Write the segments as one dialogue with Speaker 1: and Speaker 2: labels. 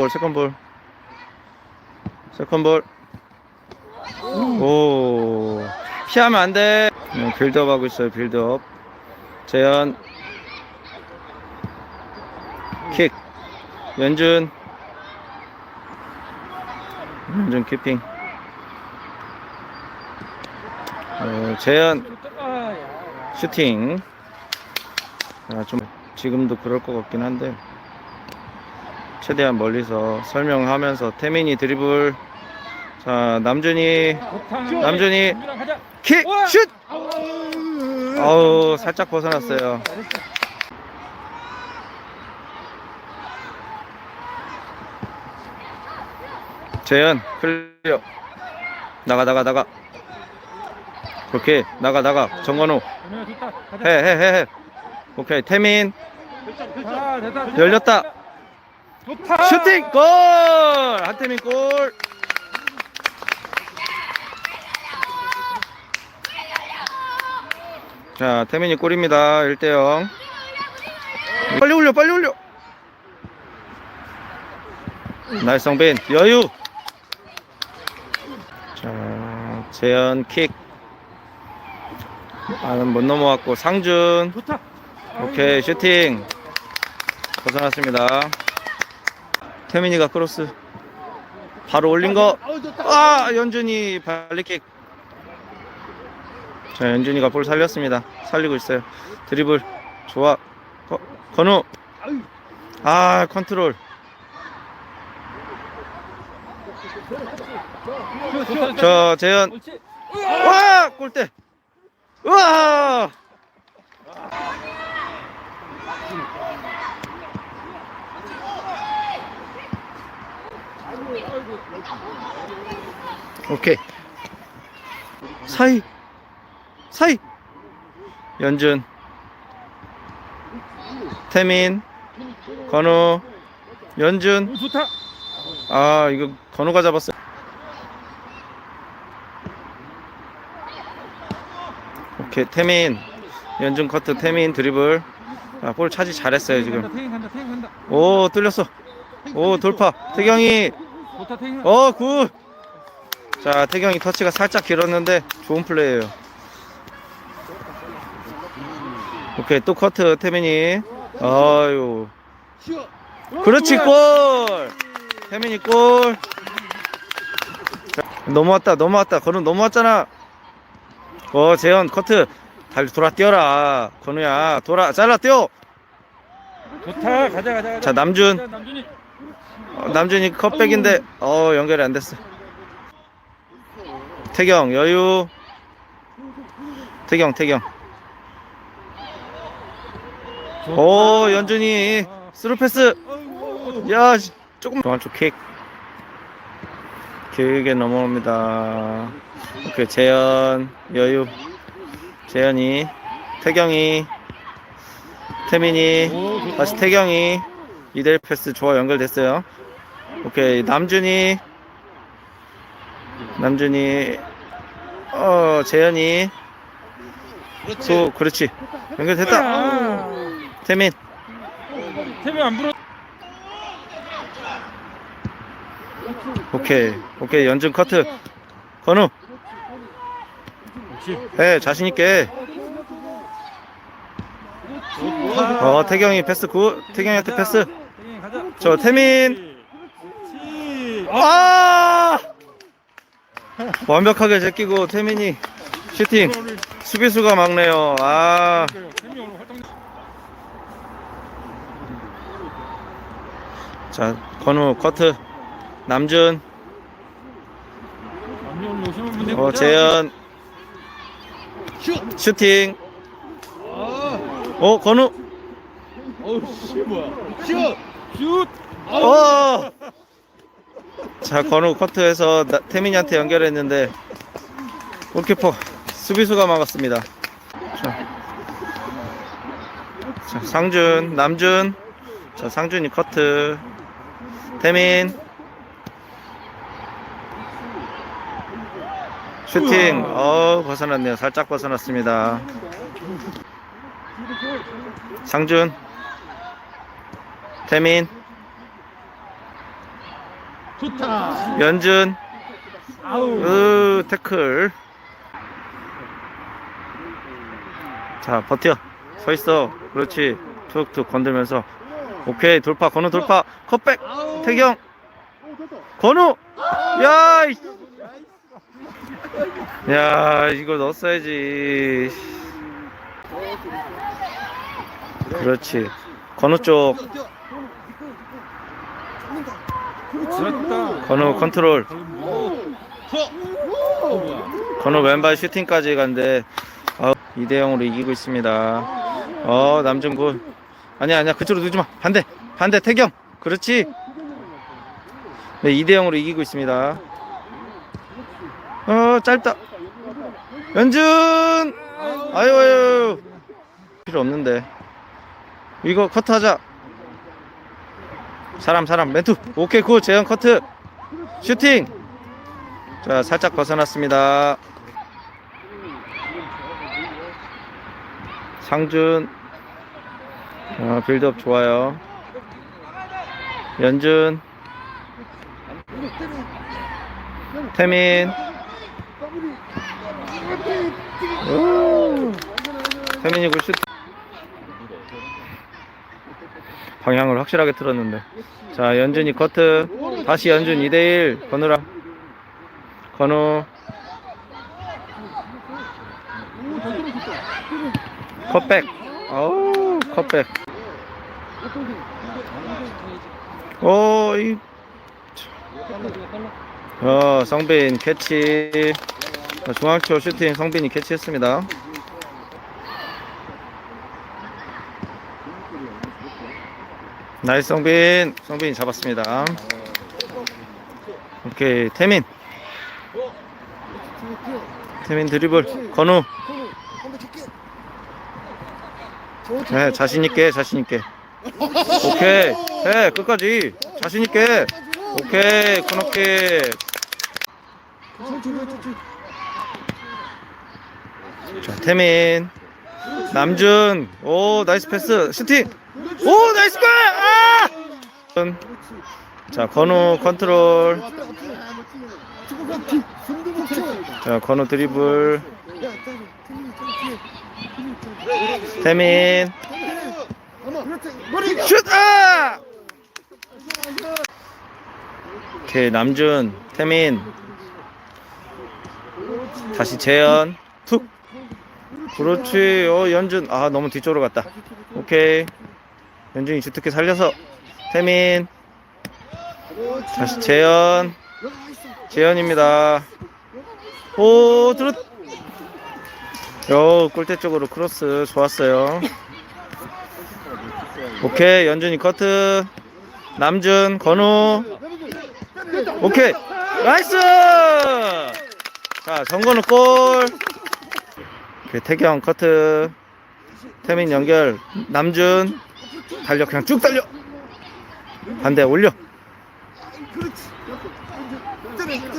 Speaker 1: 볼, 세컨볼. 세컨볼. 오. 피하면 안 돼. 네, 빌드업 하고 있어요, 빌드업. 재현. 킥. 연준. 연준 키핑. 어, 재현. 슈팅. 아, 좀 지금도 그럴 것 같긴 한데 최대한 멀리서 설명하면서 태민이 드리블. 자 남준이 남준이 킥 슛! 아우 살짝 벗어났어요. 재현 클리어. 나가 나가 나가. 그렇게 나가 나가. 정건호 해해 해 해. 오케이 태민. 열렸다
Speaker 2: 좋다.
Speaker 1: 슈팅 골 한태민 골 자, 태민이 골입니다. 1대 0. 빨리 올려, 빨리 올려. 나이스 성빈, 여유. 자, 재현 킥. 아, 못 넘어왔고, 상준.
Speaker 2: 좋다.
Speaker 1: 오케이, 슈팅. 벗어났습니다. 태민이가 크로스. 바로 올린 거. 아, 연준이 발리킥. 자, 연준이가 볼 살렸습니다. 살리고 있어요. 드리블. 좋아. 거, 건우. 아, 컨트롤. 저, 재현. 와! 골대. 우와! 오케이. 사이. 사이. 연준. 태민. 건우. 연준. 아, 이거 건우가 잡았어요. 오케이, 태민. 연준 커트, 태민 드리블. 아, 볼 차지 잘했어요, 지금. 오, 뚫렸어. 오, 돌파. 태경이. 어, 굿. 자, 태경이 터치가 살짝 길었는데 좋은 플레이예요. 오케이, 또 커트, 태민이. 아유. 그렇지, 골. 태민이 골. 자, 넘어왔다, 넘어왔다. 건우 넘어왔잖아. 어, 재현 커트. 달리 돌아 뛰어라. 건우야, 돌아. 잘라 뛰어.
Speaker 2: 좋다. 가자 가자 가자.
Speaker 1: 자, 남준. 어, 남준이 컵백인데 어 연결이 안 됐어. 태경 여유. 태경 태경. 오 연준이 스루 패스. 야 씨, 조금 중앙쪽 킥. 길게 넘어옵니다. 오케이 재현 여유. 재현이 태경이 태민이. 다시 태경이 이대1 패스 좋아 연결됐어요. 오케이 남준이 남준이 어 재현이. 소 그렇지. 연결됐다.
Speaker 2: 아.
Speaker 1: 태민.
Speaker 2: 태민 안 불어.
Speaker 1: 오케이. 오케이. 연준 커트. 건우.
Speaker 2: 옳지.
Speaker 1: 해 자신 있게. 어 태경이 패스 굿 태경이한테 패스.
Speaker 2: 가자.
Speaker 1: 저 태민.
Speaker 2: 그렇지.
Speaker 1: 아 완벽하게 제끼고 태민이 슈팅 수비수가 막네요 아. 자, 건우 커트. 남준. 어, 재현, 슈팅. 어, 건우.
Speaker 2: 어우 씨 뭐야. 슛. 슛.
Speaker 1: 어. 자, 건우 커트에서 나- 태민이한테 연결했는데 골키퍼 수비수가 막았습니다. 자, 자, 상준, 남준. 자, 상준이 커트. 태민. 슈팅. 어, 벗어났네요. 살짝 벗어났습니다. 상준. 태민.
Speaker 2: 좋다.
Speaker 1: 연준.
Speaker 2: 아우.
Speaker 1: 으 태클. 자 버텨. 서 있어. 그렇지. 툭툭 건들면서. 오케이. 돌파. 건우 돌파. 컷백. 태경. 건우. 야, 이- 야 이거 넣었어야지. 그렇지. 건우 쪽
Speaker 2: 그렇다.
Speaker 1: 건우 컨트롤? 건우 왼발 슈팅까지 간데 어, 2대 0으로 이기고 있습니다. 어 남준구 아니야 아니야. 그쪽으로 누지 마. 반대. 반대. 태경. 그렇지? 네 2대 0으로 이기고 있습니다. 어 짧다. 연준! 아유 아유. 필요 없는데. 이거 커트하자 사람 사람 멘투 오케이 굿 재현 커트 슈팅 자 살짝 벗어났습니다. 상준 어, 빌드업 좋아요. 연준 태민 오. 태민이 그 슛. 방향을 확실하게 틀었는데. 자 연준이 커트. 다시 연준 2대1 건우랑. 건우. 컷백. 어우 컷백. 오이. 어 성빈 캐치. 자, 중앙초 슈팅 성빈이 캐치했습니다 나이스 성빈. 성빈이 잡았습니다. 오케이 태민. 태민 드리블. 건우. 네 자신있게 자신있게. 오케이. 해 끝까지. 자신있게. 오케이 코너킥. 자 태민 남준. 오 나이스 패스. 슈팅. 오 나이스 골! 아! 자 건우 컨트롤. 자 건우 드리블. 태민. 슛! 아! 오케이 남준 태민. 다시 재현. 툭 그렇지 어 연준 아 너무 뒤쪽으로 갔다. 오케이. 연준이 주특기 살려서. 태민. 다시 재현. 재현입니다. 오 들었. 요 골대 쪽으로 크로스 좋았어요. 오케이. 연준이 커트. 남준 건우. 오케이. 나이스! 자 정건우 골 태경 커트 태민 연결 남준 달려 그냥 쭉 달려. 반대 올려.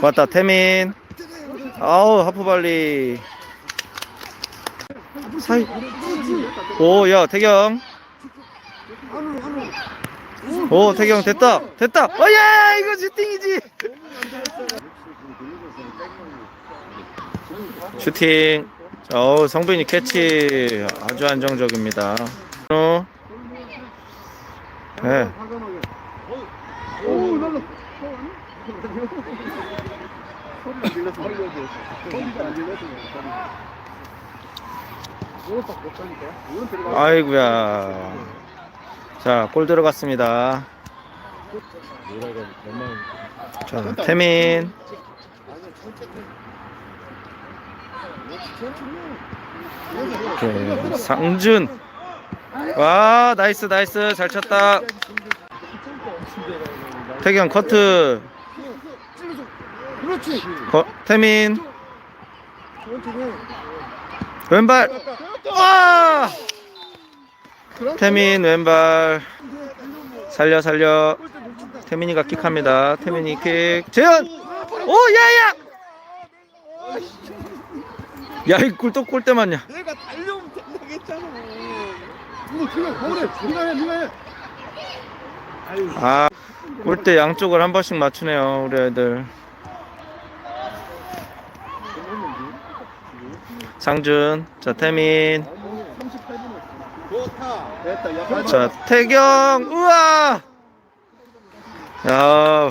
Speaker 1: 왔다 태민. 아우 하프발리. 사이. 오야 태경. 오 태경 됐다. 됐다. 어야 이거 슈팅이지. 슈팅 자, 어 성빈이 캐치 아주 안정적입니다 어. 네. 아이구야 자 골 들어갔습니다 자 태민 오케이, 상준. 와 나이스 나이스. 잘 쳤다. 태경 커트. 거, 태민. 왼발. 와! 태민 왼발. 살려 살려. 태민이가 킥합니다. 태민이 킥. 재현! 오 야야 야이 꿀떡 꿀때만야.
Speaker 3: 내가 달려오면 된다고 했잖아. 이거 그냥 거울에 니가 해 니가
Speaker 1: 해아 꿀때 양쪽을 한 번씩 맞추네요 우리 애들. 상준 자 태민.
Speaker 3: 좋다. 됐다
Speaker 1: 자 태경 우와! 야.